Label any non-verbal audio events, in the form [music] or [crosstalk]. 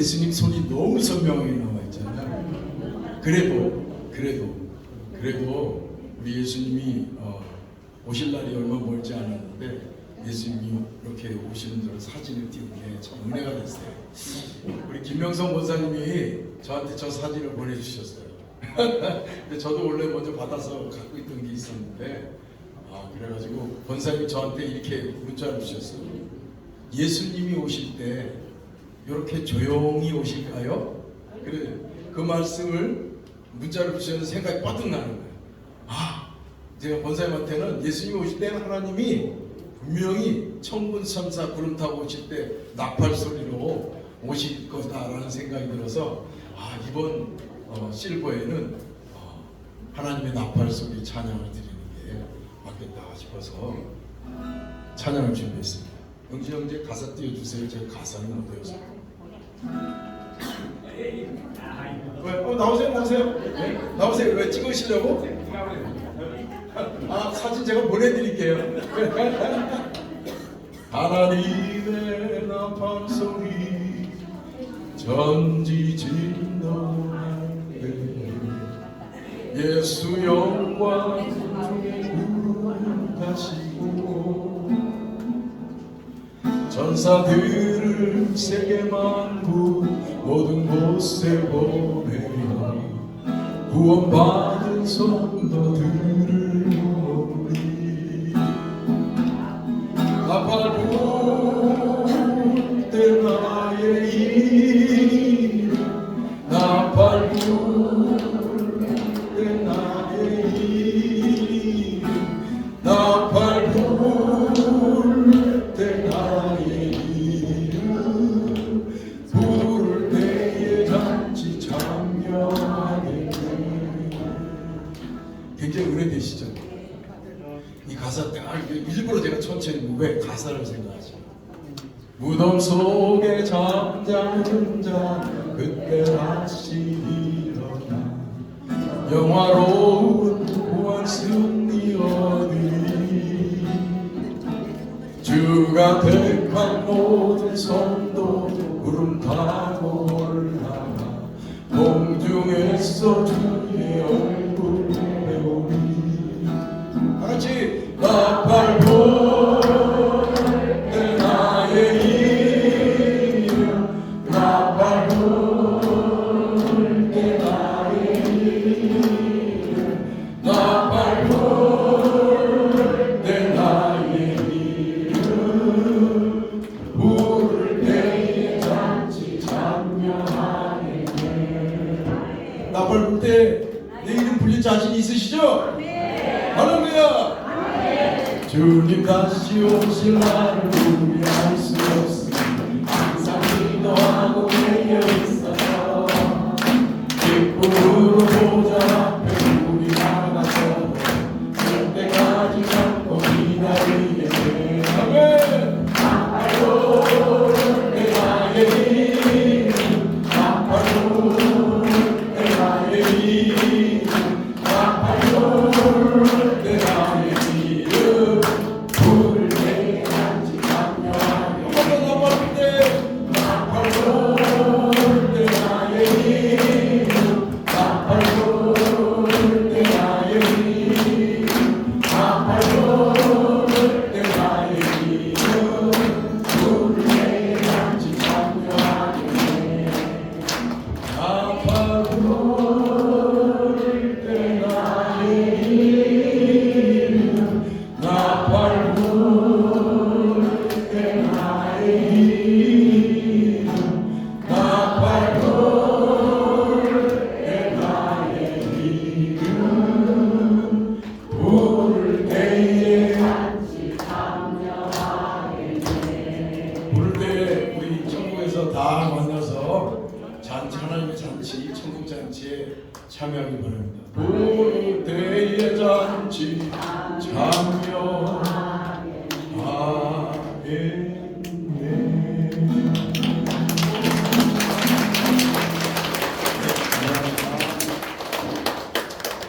예수님 손이 너무 선명하게 나와 있잖아요. 그래도 그래도 그래도 우리 예수님이 어, 오실 날이 얼마 멀지 않았는데 예수님이 이렇게 오시는 줄 사진을 띄운 게 참 은혜가 됐어요. 우리 김명성 권사님이 저한테 저 사진을 보내주셨어요. [laughs] 근데 저도 원래 먼저 받아서 갖고 있던 게 있었는데 아 그래가지고 권사님이 저한테 이렇게 문자를 주셨어요. 예수님이 오실 때 이렇게 조용히 오실까요? 그래 그 말씀을 문자를 주셔서 생각이 뻗뜩 나는 거예요. 아 제가 권사님한테는 예수님이 오실 때는 하나님이 분명히 천군 천사 구름 타고 오실 때 나팔 소리로 오실 거다라는 생각이 들어서 아 이번 어, 실버에는 어, 하나님의 나팔 소리 찬양을 드리는 게 맞겠다 싶어서 찬양을 준비했습니다. 영지 형제 가사 띄워주세요. 제가 가사는 못 외워서. 왜? 어, 나오세요, 나오세요. 네? 나오세요. 왜 찍으시려고? 아, 사진 제가 보내드릴게요. [laughs] 하나님의 나팔 소리 전지 진동할 때 예수 영광 전사들을 세계 만국 모든 곳에 보내며 구원받은 성도들을 모으리. 나팔 이 가사 때 아, 일부러 제가 천천히 왜 가사를 생각하죠? 무덤 속에 잠자는 자 그때 다시 일어나. 영화로운 승리 얻으리 주가 택한 모든 성도 구름 타고 올라가. 공중에서 주의 얼굴 나팔 불 때 내 이름 불릴 자신 있으시죠? 네. 할렐루야. 주님 다시 오실 날을 우려할 수 잔치 천국 잔치에 참여하기 바랍니다. 부대의 잔치 참여